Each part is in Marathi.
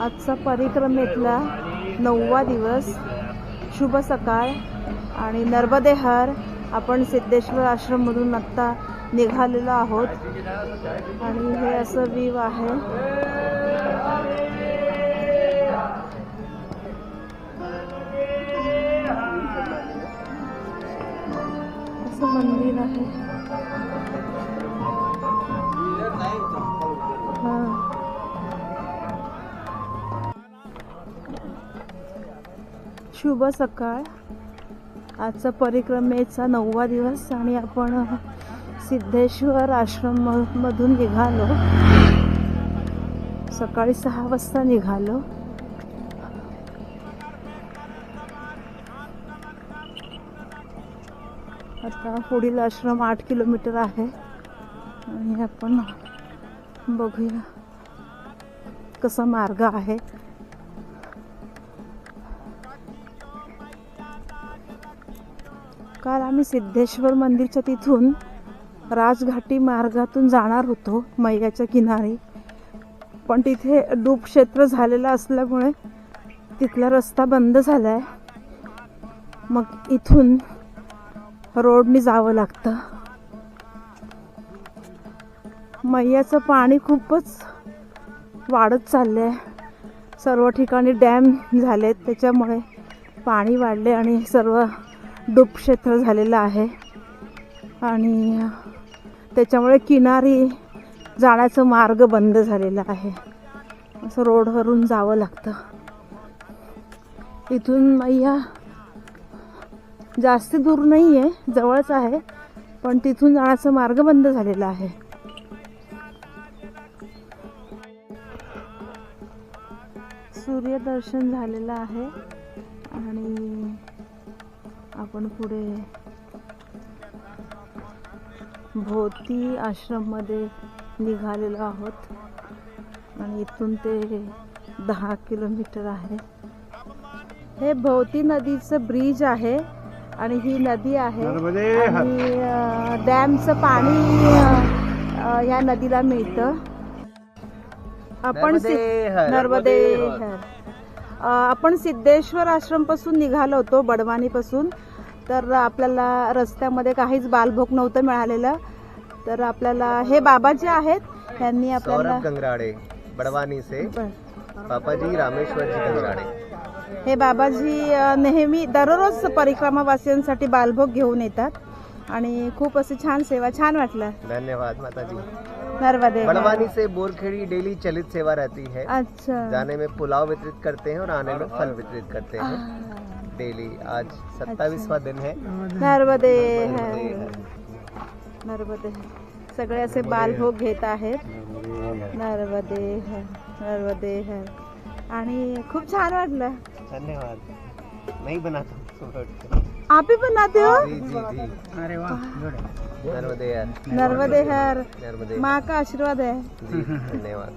आजचा परिक्रमेतला नववा दिवस. शुभ सकाळ. आणि नर्मदेहर आपण सिद्धेश्वर आश्रममधून आत्ता निघालेलो आहोत. आणि हे असं व्ह्यू आहे. असं मंदिर आहे. हां. शुभ सकाळ. आजचा परिक्रमेचा नववा दिवस आणि आपण सिद्धेश्वर आश्रम मधून निघालो. सकाळी सहा वाजता निघालो. आता पुढील आश्रम आठ किलोमीटर आहे. आणि आपण बघूया कसा मार्ग आहे. काल आम्ही सिद्धेश्वर मंदिरच्या तिथून राजघाटी मार्गातून जाणार होतो मैयाच्या किनारी. पण तिथे डूब क्षेत्र झालेलं असल्यामुळे तिथला रस्ता बंद झाला आहे मग इथून रोडनी जावं लागतं. मैयाचं पाणी खूपच वाढत चाललं आहे सर्व ठिकाणी डॅम झालेत त्याच्यामुळे पाणी वाढले आणि सर्व डूब क्षेत्र झालेलं आहे. आणि त्याच्यामुळे किनारी जाण्याचा मार्ग बंद झालेला आहे. असं रोडवरून जावं लागतं. इथून मैया जास्त दूर नाही आहे जवळच आहे पण तिथून जाण्याचा मार्ग बंद झालेला आहे. सूर्यदर्शन झालेलं आहे. आणि आपण पुढे भोवती आश्रममध्ये निघालेलो आहोत. आणि इथून ते दहा किलोमीटर आहे. हे भोवती नदीचं ब्रिज आहे आणि ही नदी आहे. आणि डॅमचं पाणी या नदीला मिळतं. आपण नर्मदे आपण सिद्धेश्वर आश्रमपासून निघालो होतो बडवानी पासून. तर आपल्याला रस्त्यामध्ये काहीच बालभोग नव्हतं मिळालेलं. तर आपल्याला हे बाबा जे आहेत त्यांनी आपल्याला गंगराड़े बड़वानी से बर. पापा जी रामेश्वर जी गंगराड़े. हे बाबाजी नेहमी दररोज परिक्रमावासियांसाठी बालभोग घेऊन येतात. आणि खूप अशी छान सेवा छान वाटलं. धन्यवाद माता जी नर्मदे बड़वानी से बोरखेड़ी डेली चलित सेवा रहती है। अच्छा। जाने में पुलाव वितरित करते हैं और आने में फल वितरित करते हैं। डेली आज सत्तावीसवा दिन है। नर्मदे. हर. नर्मदे सगळे असे बालभोग घेत आहेत। नर्मदे हर नर्मदे हर आणि खूप छान वाटलं. धन्यवाद। नहीं बनाता हूँ। आप ही बनाते हो? जी जी जी. अरे वाह. नर्मदे यार नर्मदे. हर नर्मदे माँ का आशीर्वाद है जी धन्यवाद.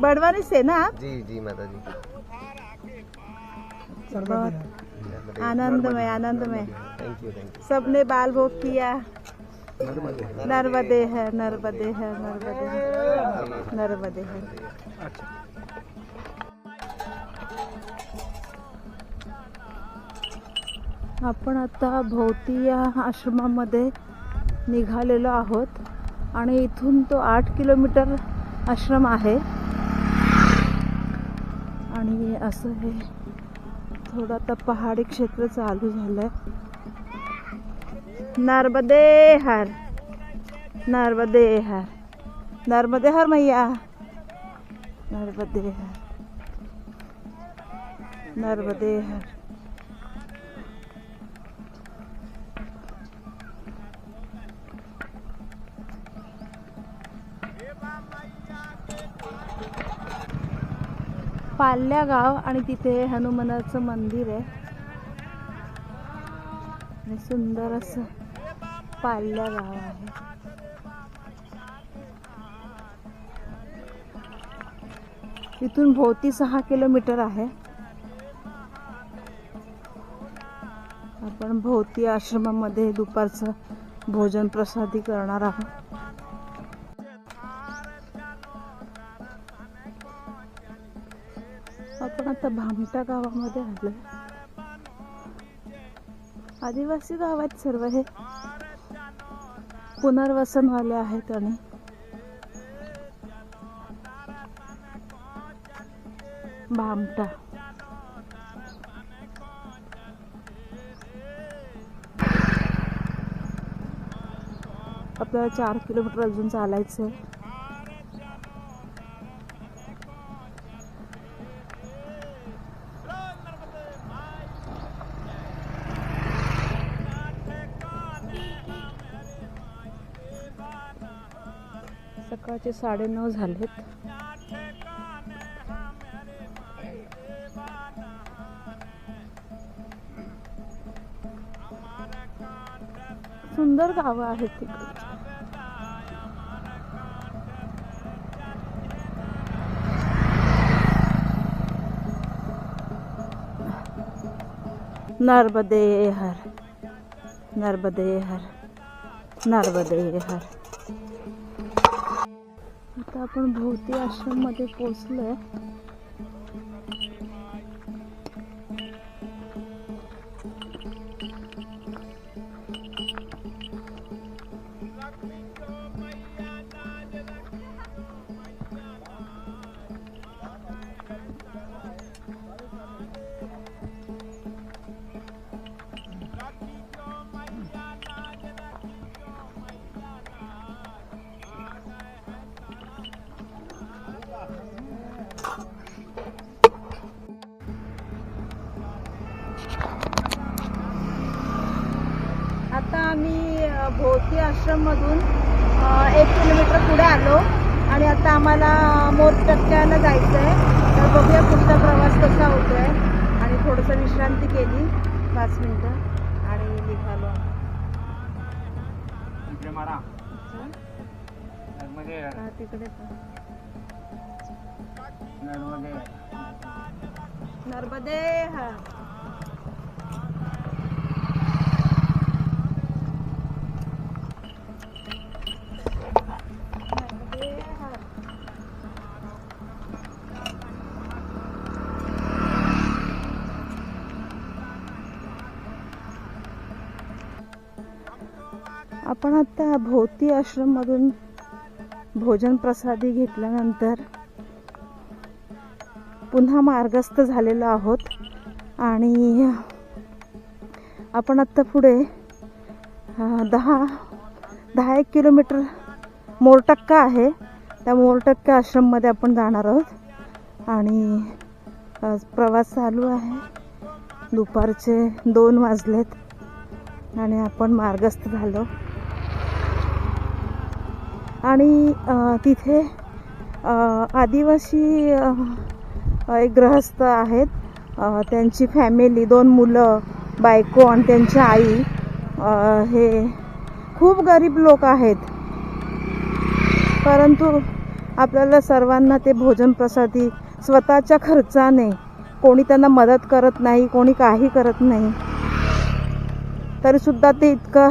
बड़वानी से ना आप जी जी माता जी बहुत आनंदमय आनंदमय. थैंक यू थैंक सबने बाल भोग किया. नर्मदे है नर्मदे. है नर्मदे है नर्मदे है आपण आता भोवती या आश्रमामध्ये निघालेलो आहोत आणि इथून तो आठ किलोमीटर आश्रम आहे. आणि असं हे थोडं आता पहाडी क्षेत्र चालू झालंय. नर्मदे हर नर्मदे हर. नर्मदे हर मैया नर्मदे हर नर्मदे हर. पाल्या गाव आणि तिथे हनुमानाचं मंदिर आहे. आणि सुंदर असं पाल्या गाव आहे. इथून भोवती सहा किलोमीटर आहे. आपण भोवती आश्रमामध्ये दुपारचं भोजन प्रसादी करणार आहोत. आता भामटा गावामध्ये आलं आदिवासी गावात सर्व हे पुनर्वसनवाले आहेत आणि भामटा. आपल्याला चार किलोमीटर अजून चालायचं आहे सकाळचे साडेनऊ झालेत. सुंदर गावं आहेत तिकडे नर्मदे हर नर्मदे हर नर्मदे हर आता आपण भोवती आश्रममध्ये पोहोचलोय. आता आम्ही भोवती आश्रममधून एक किलोमीटर पुढे आलो. आणि आता आम्हाला मोर टक्क्याला जायचं आहे तर बघूया पुढचा प्रवास कसा होतोय. आणि थोडंसं विश्रांती केली. पाच मिनटं. आणि निघालो तिकडे. नर्मदे नर्मदे हा. आपण आता भोवती आश्रममधून भोजन प्रसादी घेतल्यानंतर पुन्हा मार्गस्थ झालेलो आहोत आणि आपण आत्ता पुढे दहा दहा एक किलोमीटर मोरटक्का आहे. त्या मोरटक्का आश्रममध्ये आपण जाणार आहोत. आणि प्रवास चालू आहे. दुपारचे दोन वाजलेत आणि आपण मार्गस्थ झालो. आणि तिथे आदिवासी एक गृहस्थ आहेत. त्यांची फॅमिली दोन मुलं बायको आणि त्यांची आई हे खूप गरीब लोक आहेत. परंतु आपल्याला सर्वांना ते भोजन प्रसादी स्वतःच्या खर्चाने कोणी त्यांना मदत करत नाही कोणी काही करत नाही. तरीसुद्धा ते इतकं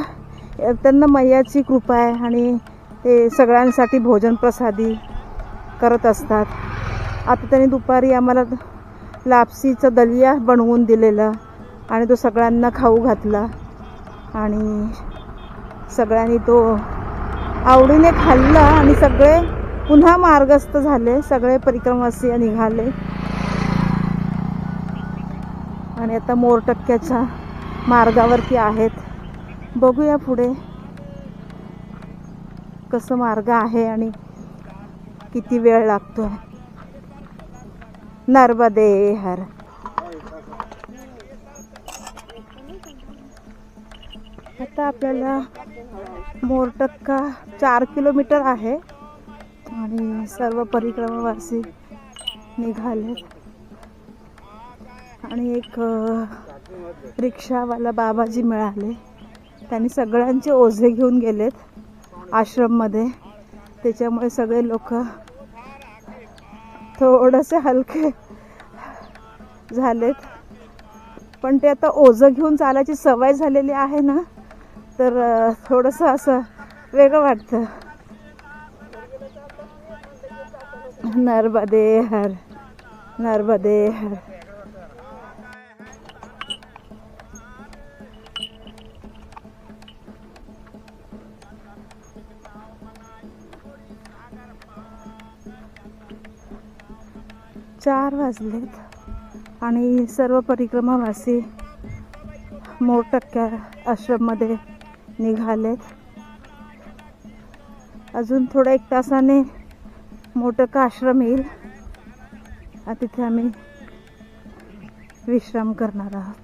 त्यांना मैयाची कृपा आहे आणि ते सगळ्यांसाठी भोजन प्रसादी करत असतात. आता त्यांनी दुपारी आम्हाला लापसीचं दलिया बनवून दिलेलं आणि तो सगळ्यांना खाऊ घातला. आणि सगळ्यांनी तो आवडीने खाल्ला आणि सगळे पुन्हा मार्गस्थ झाले. सगळे परिक्रमासी निघाले. आणि आता मोरटक्क्याच्या मार्गावरती आहेत. बघूया पुढे. कसं मार्ग आहे आणि किती वेळ लागतो नर्मदे हर. आता आपल्याला मोरटक्का चार किलोमीटर आहे आणि सर्व परिक्रमावासी निघाले आणि एक रिक्षावाला बाबाजी मिळाले. त्यांनी सगळ्यांचे ओझे घेऊन गेलेत. आश्रममध्ये. त्याच्यामुळे सगळे लोक थोडेसे हलके झालेत. पण ते आता ओझं घेऊन चालायची सवय झालेली आहे ना तर थोडंसं असं वेगळं वाटतं. नर्मदे हर नर्मदे हर. चार वाजलेत आणि सर्व परिक्रमावासी मोरटक्क्या आश्रममध्ये निघालेत. अजून थोडा एक तासाने मोटक्का आश्रम येईल. तिथे आम्ही विश्राम करणार आहोत.